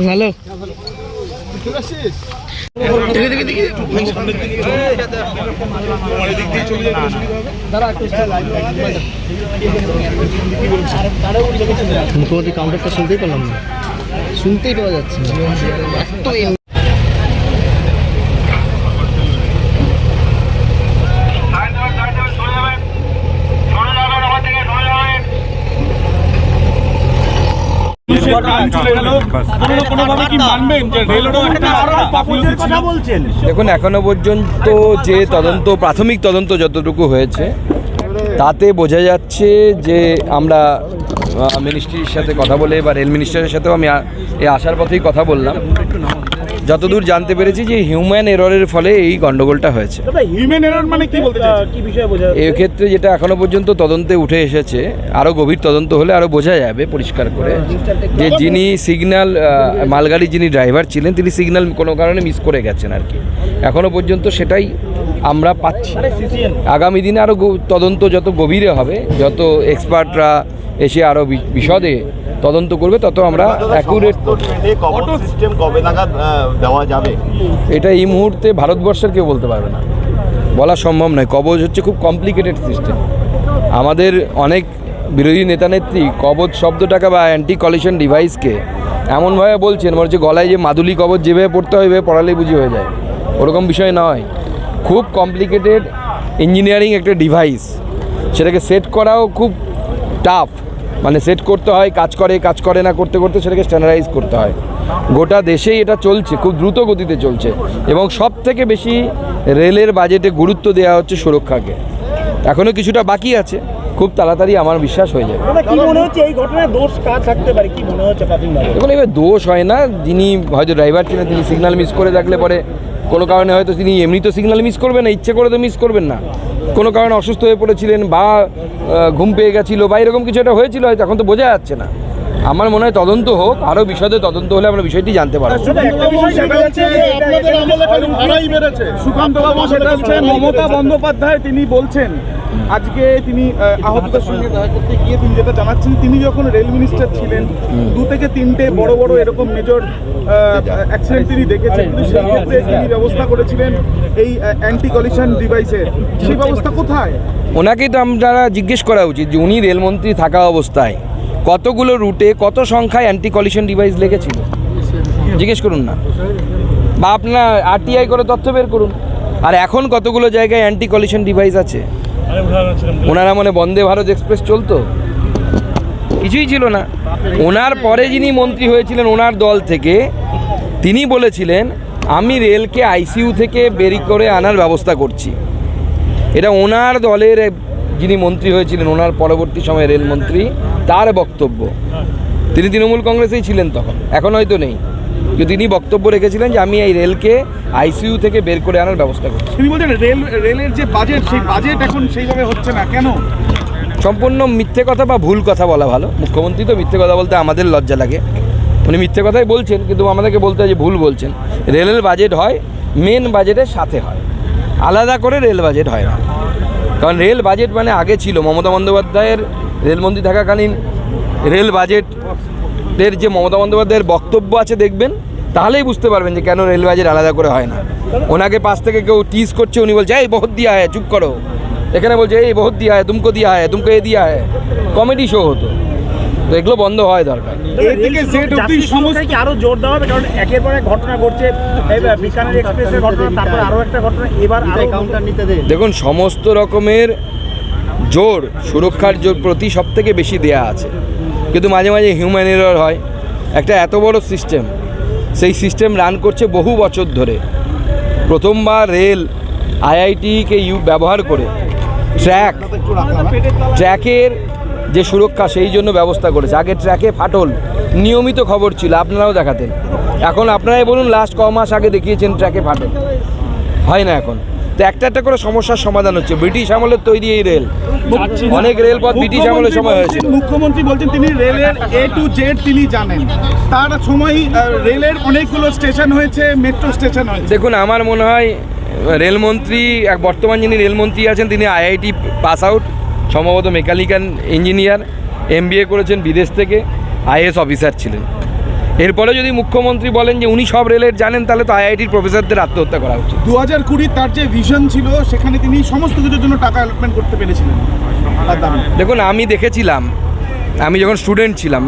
ভালো? মুখ্যমন্ত্রী কাউন্টারটা শুনতেই পেলাম না। শুনতেই পাওয়া যাচ্ছে না এম- কোনোভাবে কি মানবেন যে রেলেরও একটা গাফিলতি ছিল? দেখুন এখনও পর্যন্ত যে তদন্ত প্রাথমিক তদন্ত যতটুকু হয়েছে তাতে বোঝা যাচ্ছে যে আমরা মিনিস্ট্রির সাথে কথা বলে বা রেল মিনিস্টারের সাথেও আমি এ এই আসার পথেই কথা বললাম। যতদূর জানতে পেরেছি যে হিউম্যান এররের ফলে এই গন্ডগোলটা হয়েছে। হিউম্যান এরর মানে কি বলতে কি বিষয়ে বোঝা এই যেটা এখনও পর্যন্ত তদন্তে উঠে এসেছে আরও গভীর তদন্ত হলে আরও বোঝা যাবে পরিষ্কার করে যে যিনি সিগন্যাল মালগাড়ি যিনি ড্রাইভার ছিলেন তিনি সিগন্যাল কোনো কারণে মিস করে গেছেন আর কি। এখনও পর্যন্ত সেটাই আমরা পাচ্ছি। আগামী দিনে আরও তদন্ত যত গভীরে হবে যত এক্সপার্টরা এসে আরও বিশদে তদন্ত করবে তত আমরা অ্যাকুরেট দেওয়া যাবে? এটা এই মুহূর্তে ভারতবর্ষের কেউ বলতে পারবে না। বলা সম্ভব নয়। কবজ হচ্ছে খুব কমপ্লিকেটেড সিস্টেম আমাদের অনেক বিরোধী নেতানেত্রী কবজ শব্দটাকে বা অ্যান্টি কলিশন ডিভাইসকে এমনভাবে বলছেন মনে হচ্ছে গলায় যে মাদুলি কবজ যেভাবে পড়তে হয় এভাবে পড়ালেই বুঝি হয়ে যায়। ওরকম বিষয় নয়। খুব কমপ্লিকেটেড ইঞ্জিনিয়ারিং একটা ডিভাইস সেটাকে সেট করাও খুব টাফ মানে সেট করতে হয় কাজ করে কাজ করে না করতে করতে সেটাকে স্ট্যান্ডার্ডাইজ করতে হয়। গোটা দেশেই এটা চলছে খুব দ্রুত গতিতে চলছে। এবং সব থেকে বেশি রেলের বাজেটে গুরুত্ব দেওয়া হচ্ছে সুরক্ষাকে। এখনও কিছুটা বাকি আছে খুব তাড়াতাড়ি আমার বিশ্বাস হয়ে যাবে। কি মনে হচ্ছে এই ঘটনায় দোষ কার থাকতে পারে? কি মনে হচ্ছে দেখুন এবার দোষ হয় না যিনি হয়তো ড্রাইভার ছিলেন তিনি সিগন্যাল মিস করে থাকলে পরে কোনো কারণে হয়তো তিনি এমনি তো সিগন্যাল মিস করবেন না ইচ্ছে করে তো মিস করবেন না। কোনো কারণে অসুস্থ হয়ে পড়েছিলেন বা ঘুম পেয়ে গেছিল বা এরকম কিছু একটা হয়েছিল হয়তো এখন তো বোঝা যাচ্ছে না। আমার মনে হয় তদন্ত হোক আরও বিশদে তদন্ত হলে আমরা বিষয়টি জানতে পারব। বিষয় সুকান্ত বাবু সেটা মমতা বন্দ্যোপাধ্যায় তিনি বলছেন আজকে তিনি আহ, আহতদের সঙ্গে দেখা করতে গিয়ে তিনি যেটা জানাচ্ছেন তিনি যখন রেল মিনিস্টার ছিলেন দু থেকে তিনটে বড় বড় এরকম মেজর অ্যাক্সিডেন্ট তিনি দেখেছেন। কিন্তু সেই ক্ষেত্রে তিনি ব্যবস্থা করেছিলেন এই অ্যান্টি কলিশন ডিভাইসের সেই ব্যবস্থা কোথায়? ওনাকেই তো আমরা জিজ্ঞেস করা উচিত যে উনি রেলমন্ত্রী থাকা অবস্থায় কতগুলো রুটে কত সংখ্যায় অ্যান্টি কলিশন ডিভাইস লেগেছিল? জিজ্ঞেস করুন না। বা আপনারা আরটিআই করে তথ্য বের করুন। আর এখন কতগুলো জায়গায় অ্যান্টি কলিশন ডিভাইস আছে? ওনারা মানে বন্দে ভারত এক্সপ্রেস চলতো? কিছুই ছিল না। ওনার পরে যিনি মন্ত্রী হয়েছিলেন ওনার দল থেকে, তিনি বলেছিলেন, আমি রেলকে আইসিইউ থেকে বেরি করে আনার ব্যবস্থা করছি। এটা ওনার দলের যিনি মন্ত্রী হয়েছিলেন, ওনার পরবর্তী সময়ে রেলমন্ত্রী তার বক্তব্য। তিনি তৃণমূল কংগ্রেসেই ছিলেন তখন, এখন হয়তো নেই। কিন্তু তিনি বক্তব্য রেখেছিলেন যে আমি এই রেলকে আইসিইউ থেকে বের করে আনার ব্যবস্থা করছি। তিনি বলছেন রেল রেলের যে বাজেট সেই বাজেট এখন সেইভাবে হচ্ছে না। কেন? সম্পূর্ণ মিথ্যে কথা বা ভুল কথা বলা ভালো। মুখ্যমন্ত্রী তো মিথ্যে কথা বলতে আমাদের লজ্জা লাগে। উনি মিথ্যে কথাই বলছেন কিন্তু আমাদেরকে বলতে হয় যে ভুল বলছেন। রেলের বাজেট হয় মেন বাজেটের সাথে হয়। আলাদা করে রেল বাজেট হয় না। কারণ রেল বাজেট মানে আগে ছিল। মমতা বন্দ্যোপাধ্যায়ের রেলমন্ত্রী থাকাকালীন রেল বাজেটের যে মমতা বন্দ্যোপাধ্যায়ের বক্তব্য আছে দেখবেন তাহলেই বুঝতে পারবেন যে কেন রেল বাজেট আলাদা করে হয় না। ওনাকে পাশ থেকে কেউ টিস করছে উনি বলছে এই বহুত দিয়া হয় চুপ করো। এখানে বলছে এই বহুত দিয়া হয় তুমকো দিয়া হয় তুমকো এ দিয়া হয় কমেডি শো হতো। তো এগুলো বন্ধ হয় দরকার। এ থেকে জেড অব্দি সমস্ত কি আরও জোর দেওয়া হবে? কারণ একের পর এক ঘটনা ঘটছে। বিকানের এক্সপ্রেসের ঘটনা তারপর আরও একটা ঘটনা এবার আরও কাউন্টার নিতে দেখুন সমস্ত রকমের জোর সুরক্ষার জোর প্রতি সব থেকে বেশি দেয়া আছে। কিন্তু মাঝে মাঝে হিউম্যান এরর হয়। একটা এত বড় সিস্টেম সেই সিস্টেম রান করছে বহু বছর ধরে। প্রথমবার রেল আইআইটিকে ইউ ব্যবহার করে। ট্র্যাক ট্র্যাকের যে সুরক্ষা, সেই জন্য ব্যবস্থা করেছে। আগে ট্র্যাকে ফাটল, নিয়মিত খবর ছিল, আপনারাও দেখাতেন। এখন আপনারাই বলুন লাস্ট ক মাস আগে দেখিয়েছেন ট্র্যাকে ফাটল হয় না এখন। তো একটা একটা করে সমস্যার সমাধান হচ্ছে। ব্রিটিশ আমলের তৈরি এই রেল। অনেক রেলপথ ব্রিটিশ আমলের সময় হয়েছে মুখ্যমন্ত্রী বলছেন তিনি রেলের এ টু জেড তিনি জানেন। তার সময় রেলের অনেকগুলো স্টেশন হয়েছে মেট্রো স্টেশন হয়েছে। দেখুন আমার মনে হয় রেলমন্ত্রী এক বর্তমান যিনি রেলমন্ত্রী আছেন তিনি আইআইটি পাস আউট সম্ভবত মেকানিক্যাল ইঞ্জিনিয়ার এম করেছেন বিদেশ থেকে আইএস অফিসার ছিলেন। এরপরে যদি মুখ্যমন্ত্রী বলেন যে উনি সব রেলের জানেন তাহলে তো আইআইটির প্রফেসরদের আত্মহত্যা করা উচিত। দু হাজার কুড়ি তার যে ভিশন ছিল সেখানে তিনি সমস্ত কিছুর জন্য টাকা অ্যালটমেন্ট করতে পেরেছিলেন। দেখুন আমি দেখেছিলাম আমি যখন স্টুডেন্ট ছিলাম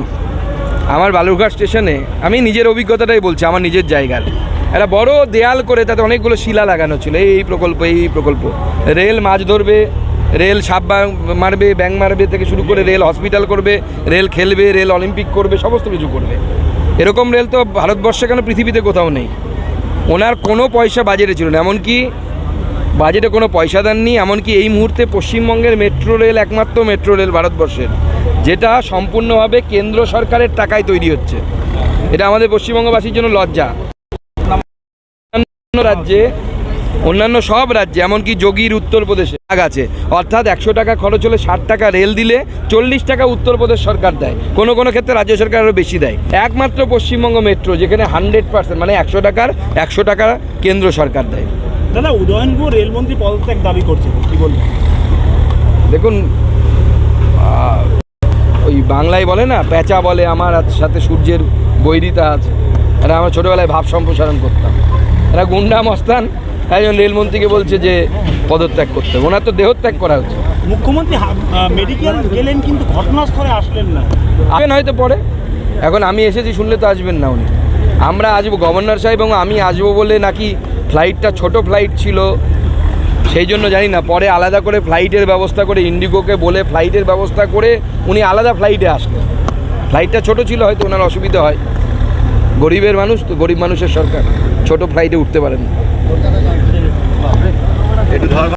আমার বালুরঘাট স্টেশনে আমি নিজের অভিজ্ঞতাটাই বলছি আমার নিজের জায়গার। একটা বড় দেয়াল করে তাতে অনেকগুলো শিলা লাগানো ছিল এই প্রকল্প এই এই প্রকল্প। রেল মাছ ধরবে রেল সাপ মারবে ব্যাং মারবে থেকে শুরু করে রেল হসপিটাল করবে রেল খেলবে রেল অলিম্পিক করবে সমস্ত কিছু করবে। এরকম রেল তো ভারতবর্ষে কেন পৃথিবীতে কোথাও নেই? ওনার কোনো পয়সা বাজেটে ছিল না, এমনকি বাজেটে কোনো পয়সা দেননি, এমনকি এই মুহূর্তে পশ্চিমবঙ্গের মেট্রো রেল একমাত্র মেট্রো রেল ভারতবর্ষের, যেটা সম্পূর্ণভাবে কেন্দ্র সরকারের টাকায় তৈরি হচ্ছে। এটা আমাদের পশ্চিমবঙ্গবাসীর জন্য লজ্জা। রাজ্যে অন্যান্য সব রাজ্যে এমনকি যোগীর উত্তরপ্রদেশে ভাগ আছে। অর্থাৎ একশো টাকা খরচ হলে ষাট টাকা রেল দিলে চল্লিশ টাকা উত্তরপ্রদেশ সরকার দেয়। কোনো কোনো ক্ষেত্রে রাজ্য সরকার আরও বেশি দেয়। একমাত্র পশ্চিমবঙ্গ মেট্রো যেখানে হান্ড্রেড পার্সেন্ট মানে একশো টাকার একশো টাকা কেন্দ্র সরকার দেয়। দাদা উদয়নপুর রেলমন্ত্রী পদত্যাগ দাবি করছে কি বলবেন? দেখুন ওই বাংলায় বলে না প্যাঁচা বলে আমার সাথে সূর্যের বৈরিতা আছে। এরা আমরা ছোটোবেলায় ভাব সম্প্রসারণ করতাম। এরা গুন্ডা মস্তান তাই জন্য রেলমন্ত্রীকে বলছে যে পদত্যাগ করতে হবে। ওনার তো দেহত্যাগ করা হচ্ছে মুখ্যমন্ত্রী মেডিকেল গেলেন কিন্তু ঘটনাস্থলে আসলেন না। আসবেন হয়তো পরে। এখন আমি এসেছি শুনলে তো আসবেন না উনি। আমরা আসব গভর্নর সাহেব এবং আমি আসব বলে নাকি ফ্লাইটটা ছোট ফ্লাইট ছিল। সেই জন্য জানি না পরে আলাদা করে ফ্লাইটের ব্যবস্থা করে ইন্ডিগোকে বলে ফ্লাইটের ব্যবস্থা করে উনি আলাদা ফ্লাইটে আসলেন। ফ্লাইটটা ছোট ছিল হয়তো ওনার অসুবিধা হয়। গরিবের মানুষ তো গরিব মানুষের সরকার। ছোট ফ্লাইটে উঠতে পারেন না। একটু ধর